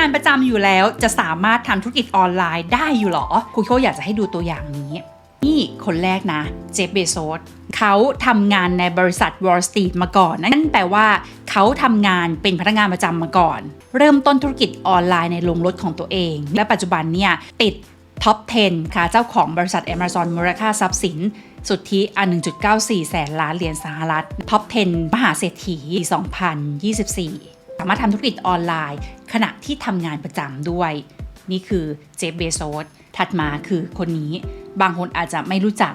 งานประจำอยู่แล้วจะสามารถทำธุรกิจออนไลน์ได้อยู่หรอครูโคอยากจะให้ดูตัวอย่างนี้ นี่คนแรกนะเจฟเบโซสเขาทำงานในบริษัท Wall Street มาก่อน นั่นแปลว่าเขาทำงานเป็นพนักงานประจำมาก่อน เริ่มต้นธุรกิจออนไลน์ในโรงรถของตัวเอง และปัจจุบันเนี่ยติดท็อป 10 ค่ะ เจ้าของบริษัท Amazon มูลค่าทรัพย์สิน สุทธิอัน1.94 แสนล้านเหรียญสหรัฐ ท็อป 10 มหาเศรษฐี 2024 สามารถทำธุรกิจออนไลน์ ขณะที่ทำงานประจำด้วย นี่คือเจฟเบโซสถัดมาคือคนนี้บางคนอาจจะไม่รู้จัก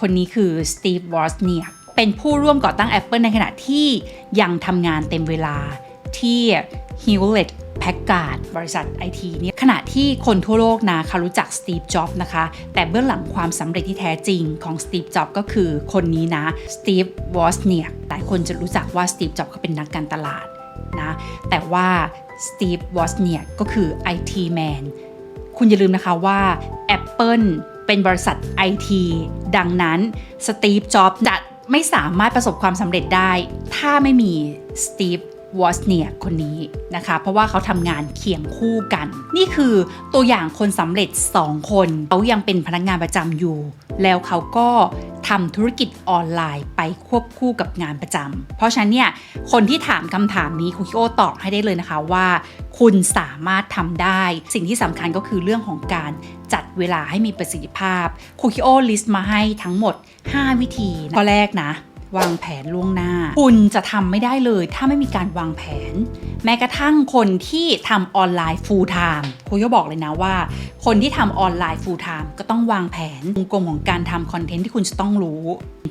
คนนี้คือสตีฟวอสเนียเป็นผู้ร่วมก่อตั้ง Apple ในขณะที่ยังทำงานเต็มเวลาที่ Hewlett Packard บริษัทไอทีเนี่ยขณะที่คนทั่วโลกนะเขารู้จักสตีฟจ็อบนะคะ แต่เบื้องหลังความสำเร็จที่แท้จริงของสตีฟจ็อบก็คือคนนี้นะสตีฟวอสเนียหลายคนจะรู้จักว่าสตีฟจ็อบเขาเป็นนักการตลาดนะแต่ว่า สตีฟวอสเนียก็คือ IT Man คุณอย่าลืมนะคะว่า Apple เป็นบริษัทไอทีดังนั้นสตีฟจ็อบจะไม่สามารถประสบความสำเร็จได้ ถ้าไม่มีสตีฟ วอสเนียคนนี้นะคะ เพราะว่าเขาทำงานเคียงคู่กัน นี่คือตัวอย่างคนสำเร็จ 2 คนเขายังเป็นพนักงานประจำอยู่ แล้วเขาก็ทำธุรกิจออนไลน์ไปควบคู่กับงานประจำ เพราะฉะนั้นเนี่ย คนที่ถามคำถามนี้คุคิโอตอบให้ได้เลยนะคะว่า คุณสามารถทำได้ สิ่งที่สำคัญก็คือเรื่องของการจัดเวลาให้มีประสิทธิภาพคุคิโอลิสต์มาให้ทั้งหมด 5 วิธีข้อแรกนะ วางแผนล่วงหน้า คุณจะทำไม่ได้เลย ถ้าไม่มีการวางแผน แม้กระทั่งคนที่ทำออนไลน์ full time คุยก็บอกเลยนะว่า คนที่ทำออนไลน์ full time ก็ต้องวางแผนวงกลมของการทำคอนเทนต์ที่คุณจะต้องรู้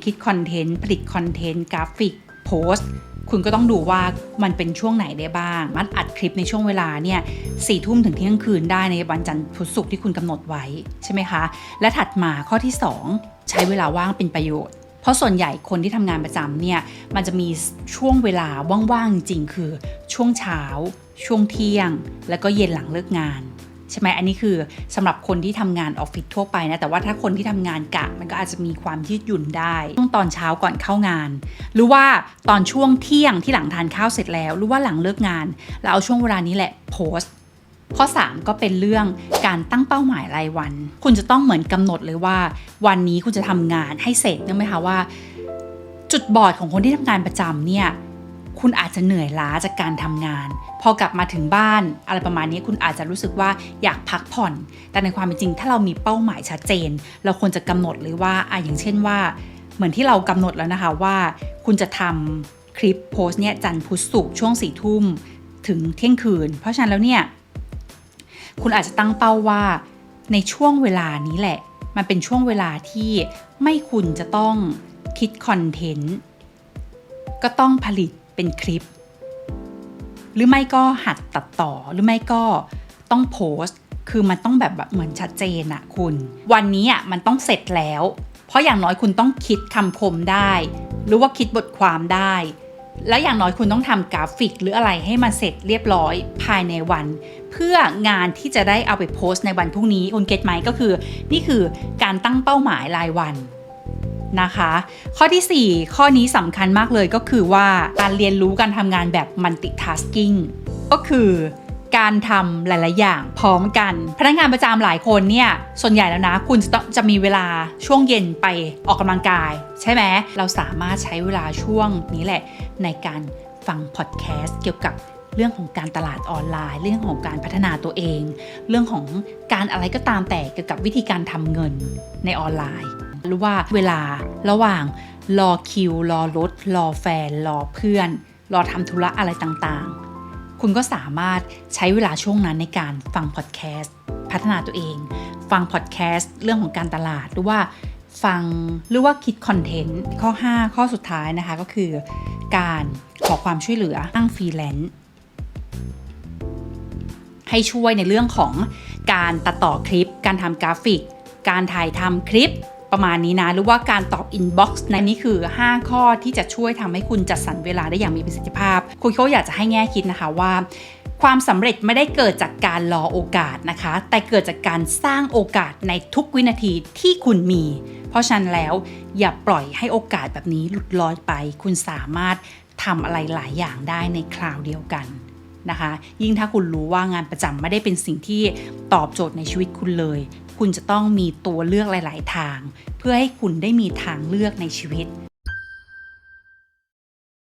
คิดคอนเทนต์ผลิตคอนเทนต์กราฟิกโพสต์คุณก็ต้องดูว่ามันเป็นช่วงไหนได้บ้าง มันอัดคลิปในช่วงเวลาเนี่ยสี่ทุ่มถึงเที่ยงคืนได้ในวันจันทร์พุธศุกร์ที่คุณกำหนดไว้ใช่ไหมคะ และถัดมาข้อที่ 2 ใช้เวลาว่างเป็นประโยชน์ เพราะส่วนใหญ่คนที่ทำงานประจำเนี่ยมันจะมีช่วงเวลาว่างๆจริงคือช่วงเช้า ช่วงเที่ยง แล้วก็เย็นหลังเลิกงานใช่ไหมอันนี้คือสำหรับคนที่ทำงานออฟฟิศทั่วไปนะ แต่ว่าถ้าคนที่ทำงานกะมันก็อาจจะมีความยืดหยุ่นได้ช่วงตอนเช้าก่อนเข้างาน หรือว่าตอนช่วงเที่ยงที่หลังทานข้าวเสร็จแล้ว หรือว่าหลังเลิกงานแล้วเอาช่วงเวลานี้แหละโพสต์ ข้อ 3 ก็เป็นเรื่องการตั้งเป้าหมายรายวัน คุณจะต้องเหมือนกำหนดเลยว่า วันนี้คุณจะทำงานให้เสร็จนึกไหมคะว่า จุดบอดของคนที่ทำงานประจำเนี่ยคุณอาจจะเหนื่อยล้าจากการทำงาน พอกลับมาถึงบ้าน อะไรประมาณนี้คุณอาจจะรู้สึกว่าอยากพักผ่อน แต่ในความเป็นจริง ถ้าเรามีเป้าหมายชัดเจน เราควรจะกำหนดเลยว่าอะอย่างเช่นว่า เหมือนที่เรากำหนดแล้วนะคะว่า คุณจะทำคลิปโพสต์เนี่ยจันทร์พุธศุกร์ช่วงสี่ทุ่มถึงเที่ยงคืน เพราะฉะนั้นแล้วเนี่ย คุณอาจจะตั้งเป้าว่า ในช่วงเวลานี้แหละ มันเป็นช่วงเวลาที่ไม่คุณจะต้องคิดคอนเทนต์ก็ต้องผลิตเป็นคลิป หรือไม่ก็หัดตัดต่อหรือไม่ก็ต้องโพสต์ คือมันต้องแบบแบบเหมือนชัดเจนอะคุณ วันนี้อะมันต้องเสร็จแล้ว เพราะอย่างน้อยคุณต้องคิดคำคมได้ หรือว่าคิดบทความได้ และอย่างน้อยคุณต้องทำกราฟิกหรืออะไรให้มันเสร็จเรียบร้อยภายในวัน เพื่องานที่จะได้เอาไปโพสต์ในวันพรุ่งนี้คุณเก็ตไหมก็คือ นี่คือการตั้งเป้าหมายรายวันนะคะ ข้อทีสี่4 ข้อนี้สำคัญมากเลยก็คือว่าการเรียนรู้การทำงานแบบ multitasking ก็คือ การทำหลาย ๆ อย่างพร้อมกัน พนักงานประจำหลายคนเนี่ยส่วนใหญ่แล้วนะ คุณจะต้องจะมีเวลาช่วงเย็นไปออกกำลังกาย ใช่ไหมเราสามารถใช้เวลาช่วงนี้แหละในการฟังพอดแคสต์เกี่ยวกับเรื่องของการตลาดออนไลน์ เรื่องของการพัฒนาตัวเอง เรื่องของการอะไรก็ตามแต่เกี่ยวกับวิธีการทำเงินในออนไลน์ หรือว่าเวลาระหว่างรอคิว รอรถ รอแฟน รอเพื่อน รอทำธุระอะไรต่างๆ คุณก็สามารถใช้เวลาช่วงนั้นในการฟังพอดแคสต์พัฒนาตัวเอง ฟังพอดแคสต์เรื่องของการตลาดหรือว่าฟังหรือว่าคิดคอนเทนต์ข้อ 5 ข้อสุดท้ายนะคะก็คือ การขอความช่วยเหลือตั้งฟรีแลนซ์ให้ช่วยในเรื่องของการตัดต่อคลิป การทำกราฟิก การถ่ายทำคลิป ประมาณนี้นะ หรือว่าการตอบอินบ็อกซ์ในนี้คือ 5 ข้อที่จะช่วยทำให้คุณจัดสรรเวลาได้อย่างมีประสิทธิภาพ คุณเขาอยากจะให้แง่คิดนะคะว่าความสำเร็จไม่ได้เกิดจากการรอโอกาสนะคะ แต่เกิดจากการสร้างโอกาสในทุกวินาทีที่คุณมี เพราะฉะนั้นแล้วอย่าปล่อยให้โอกาสแบบนี้หลุดลอยไป คุณสามารถทำอะไรหลายอย่างได้ในคราวเดียวกันนะคะ ยิ่งถ้าคุณรู้ว่างานประจำไม่ได้เป็นสิ่งที่ตอบโจทย์ในชีวิตคุณเลย คุณจะต้องมีตัวเลือกหลาย ๆ ทาง เพื่อให้คุณได้มีทางเลือกในชีวิต